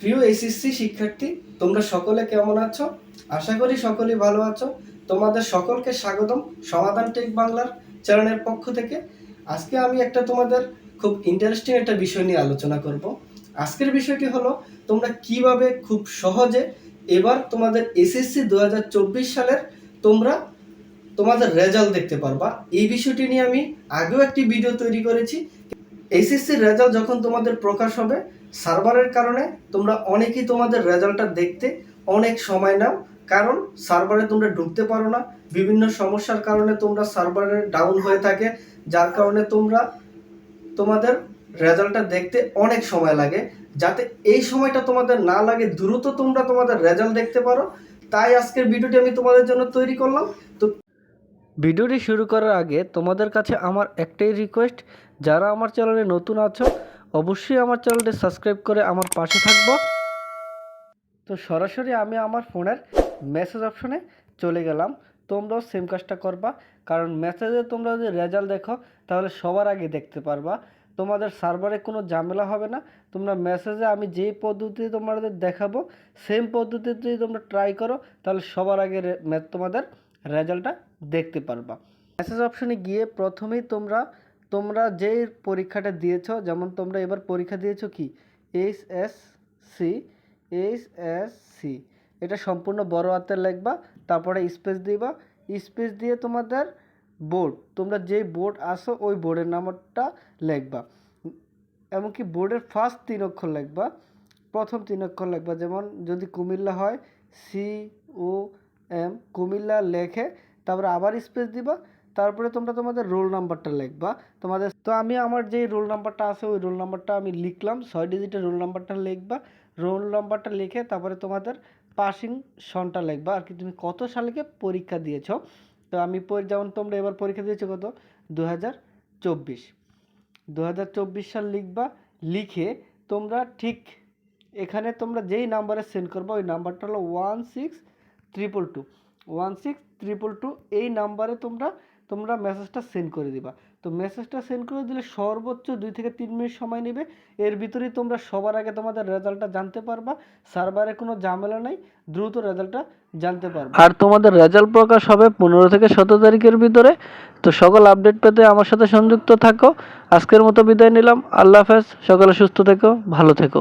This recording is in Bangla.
প্রিয় এসএসসি শিক্ষার্থী, তোমরা সকলে কেমন আছো? আশা করি সকলেই ভালো আছো। তোমাদের সকলকে স্বাগতম সমাধান টেক বাংলার চ্যানেলের পক্ষ থেকে। আজকে আমি একটা তোমাদের খুব ইন্টারেস্টিং একটা বিষয় নিয়ে আলোচনা করব। আজকের বিষয়টি হলো, তোমরা কীভাবে খুব সহজে এবার তোমাদের এসএসসি দু হাজার চব্বিশ সালের তোমরা তোমাদের রেজাল্ট দেখতে পারবা। এই বিষয়টি নিয়ে আমি আগেও একটি ভিডিও তৈরি করেছি। এসএসসির রেজাল্ট যখন তোমাদের প্রকাশ হবে সার্ভারের কারণে তোমরা অনেকেই তোমাদের রেজাল্টটা দেখতে অনেক সময় নাও, কারণ সার্ভারে তোমরা ঢুকতে পারো না। বিভিন্ন সমস্যার কারণে তোমরা সার্ভারে ডাউন হয়ে থাকে, যার কারণে তোমরা তোমাদের রেজাল্টটা দেখতে অনেক সময় লাগে। যাতে এই সময়টা তোমাদের না লাগে, দ্রুত তোমরা তোমাদের রেজাল্ট দেখতে পারো। তাই আজকের ভিডিওটি আমি তোমাদের জন্য তৈরি করলাম। তো ভিডিওটি শুরু করার আগে তোমাদের কাছে আমার একটাই রিকোয়েস্ট যারা আমার চ্যানেলে নতুন আছো অবশ্যই আমার চ্যানেলটি সাবস্ক্রাইব করে আমার পাশে থাকব। তো সরাসরি আমি আমার ফোনের মেসেজ অপশনে চলে গেলাম। তোমরাও সেম কাজটা করবা। কারণ মেসেজে তোমরা যদি রেজাল্ট দেখো, তাহলে সবার আগে দেখতে পারবা। তোমাদের সার্ভারে কোনো ঝামেলা হবে না। তোমরা মেসেজে আমি যেই পদ্ধতি তোমাদের দেখাবো সেম পদ্ধতিতে যদি তোমরা ট্রাই করো, তাহলে সবার আগে তোমাদের রেজাল্টটা দেখতে পারবা। মেসেজ অপশনে গিয়ে প্রথমেই তোমরা তোমরা যেই পরীক্ষাটা দিয়েছ, যেমন তোমরা এবার পরীক্ষা দিয়েছ কি? H S C H S C এটা সম্পূর্ণ বড় হাতের লিখবা, তারপরে স্পেস দিবা। স্পেস দিয়ে তোমাদের বোর্ড, তোমরা যেই বোর্ড আসো, ওই বোর্ডের নাম্বারটা লিখবা। এমনকি বোর্ডের ফার্স্ট তিন অক্ষর লিখবা, প্রথম তিন অক্ষর লিখবা। যেমন যদি কুমিল্লা হয় সি ও এম কুমিল্লা লেখে, তারপরে আবার স্পেস দিবা। তারপরে তোমরা তোমাদের রোল নাম্বারটা লিখবা। তোমাদের তো আমি আমার যে রোল নাম্বারটা আছে, ওই রোল নাম্বারটা আমি লিখলাম। ছয় ডিজিটের রোল নাম্বারটা লিখবা। রোল নাম্বারটা লিখে তারপরে তোমাদের পাসিং সনটা লিখবা। আর কি তুমি কত সালকে পরীক্ষা দিয়েছ? তো আমি যেমন তোমরা এবার পরীক্ষা দিয়েছ কত? দু হাজার চব্বিশ। দু হাজার চব্বিশ সাল লিখবা। লিখে তোমরা ঠিক এখানে তোমরা যেই নাম্বারে সেন্ড করবা, ওই নাম্বারটা হলো one six triple two. One six triple two এই নাম্বারে তোমরা তোমরা মেসেজটা সেন্ড করে দিবা। তো মেসেজটা সেন্ড করে দিলে সর্বোচ্চ দুই থেকে তিন মিনিট সময় নেবে। এর ভিতরেই তোমরা সবার আগে তোমাদের রেজাল্টটা জানতে পারবা। সার্ভারে কোনো ঝামেলা নাই, দ্রুত রেজাল্টটা জানতে পারবা। আর তোমাদের রেজাল্ট প্রকাশ হবে পনেরো থেকে সতেরো তারিখের ভিতরে। তো সকল আপডেট পেতে আমার সাথে সংযুক্ত থাকো। আজকের মতো বিদায় নিলাম। আল্লাহ হাফেজ। সকলে সুস্থ থেকো, ভালো থেকো।